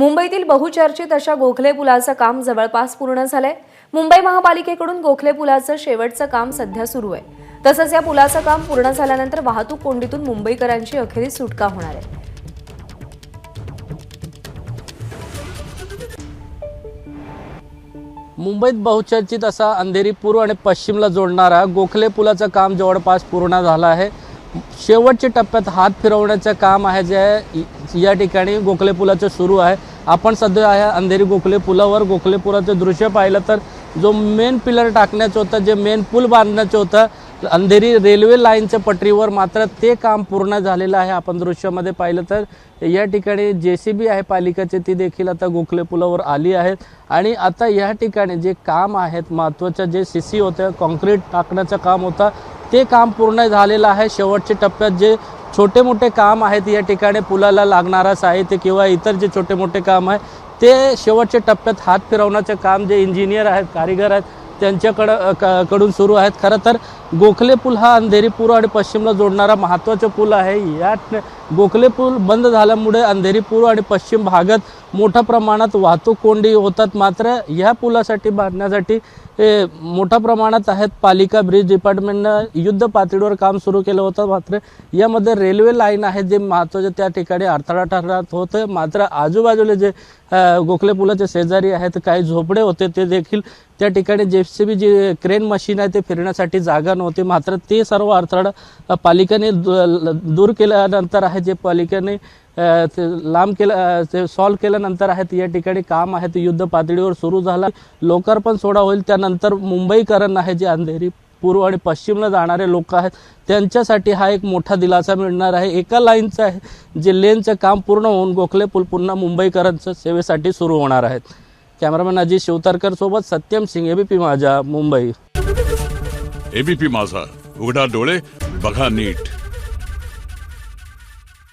मुंबईतील बहुचर्चित अशा गोखले पुलाचं काम जवळपास पूर्ण झालंय. मुंबई महापालिकेकडून गोखले पुलाचं शेवटचं काम सध्या सुरू आहे. तसंच या पुलाचं काम पूर्ण झाल्यानंतर वाहतूक कोंडीतून मुंबईकरांची अखेरीस सुटका होणार आहे. मुंबईत बहुचर्चित असा अंधेरी पूर्व आणि पश्चिमला जोडणारा गोखले पुलाचं काम जवळपास पूर्ण झालं आहे. शेवटच्या टप्प्यात हात फिरवण्याचं काम आहे जे या ठिकाणी गोखले पुलाचं सुरू आहे. आपण सध्या आहे अंधेरी गोखले पुलावर. गोखले पुलाचं दृश्य पाहिलं तर जो मेन पिलर टाकण्याचं होतं जे मेन पूल बांधण्याचं होतं अंधेरी रेल्वे लाईनच्या पटरीवर मात्र ते काम पूर्ण झालेलं आहे. आपण दृश्यामध्ये पाहिलं तर या ठिकाणी जे सी बी आहे पालिकेची ती देखील आता गोखले पुलावर आली आहेत आणि आता या ठिकाणी जे काम आहेत महत्त्वाचं जे सी सी होतं कॉन्क्रीट टाकण्याचं काम होतं ते काम पूर्ण झालेलं आहे. शेवटच्या टप्प्यात जे छोटे मोठे काम आहेत या ठिकाणी पुलाला लागणारा साहित्य किंवा इतर जे छोटे मोठे काम आहे ते शेवटच्या टप्प्यात हात फिरवण्याचं काम जे इंजिनियर आहेत कारीगर आहेत त्यांच्याकडं क- कडून सुरू आहेत. खरं तर गोखले पूल हा अंधेरी पूर्व आणि पश्चिमला जोडणारा महत्त्वाचा पूल आहे. या गोखले पूल बंद झाल्यामुळे अंधेरी पूर्व आणि पश्चिम भागात मोठ्या प्रमाणात वाहतूक कोंडी होतात. मात्र या पुलासाठी बांधण्यासाठी हे मोठ्या प्रमाणात आहेत. पालिका ब्रिज डिपार्टमेंटनं युद्ध पातळीवर काम सुरू केलं होतं. मात्र यामध्ये रेल्वे लाईन आहे जे महत्त्वाचे त्या ठिकाणी अडथळा ठरत होतं. मात्र आजूबाजूला जे गोखले पुलाचे शेजारी आहेत काही झोपडे होते ते देखील त्या ठिकाणी जे सी बी जी क्रेन मशीन आहे ते फिरण्यासाठी जागा नव्हती. मात्र ते सर्व अडथळा पालिकेने दूर केल्यानंतर आहे जे पालिकेने ते लांब केलं ते सॉल्व केल्यानंतर आहेत या ठिकाणी काम आहे ते युद्ध पातळीवर सुरू झालं. लोकार्पण सोडा होईल त्यानंतर मुंबईकरण आहे जे अंधेरी पूर्व आणि पश्चिमला जाणारे लोक आहेत. त्यांच्यासाठी हा एक मोठा दिलासा मिळणार आहे. एका लाईनचं आहे. जे लेनचं काम पूर्ण होऊन गोखले पूल पुन्हा मुंबईकरांचं सेवेसाठी सुरू होणार आहेत. कॅमेरामॅन अजित शिवतारकर सोबत सत्यम सिंग एबीपी माझा मुंबई. एबीपी माझा उघडा डोळे बघा नीट.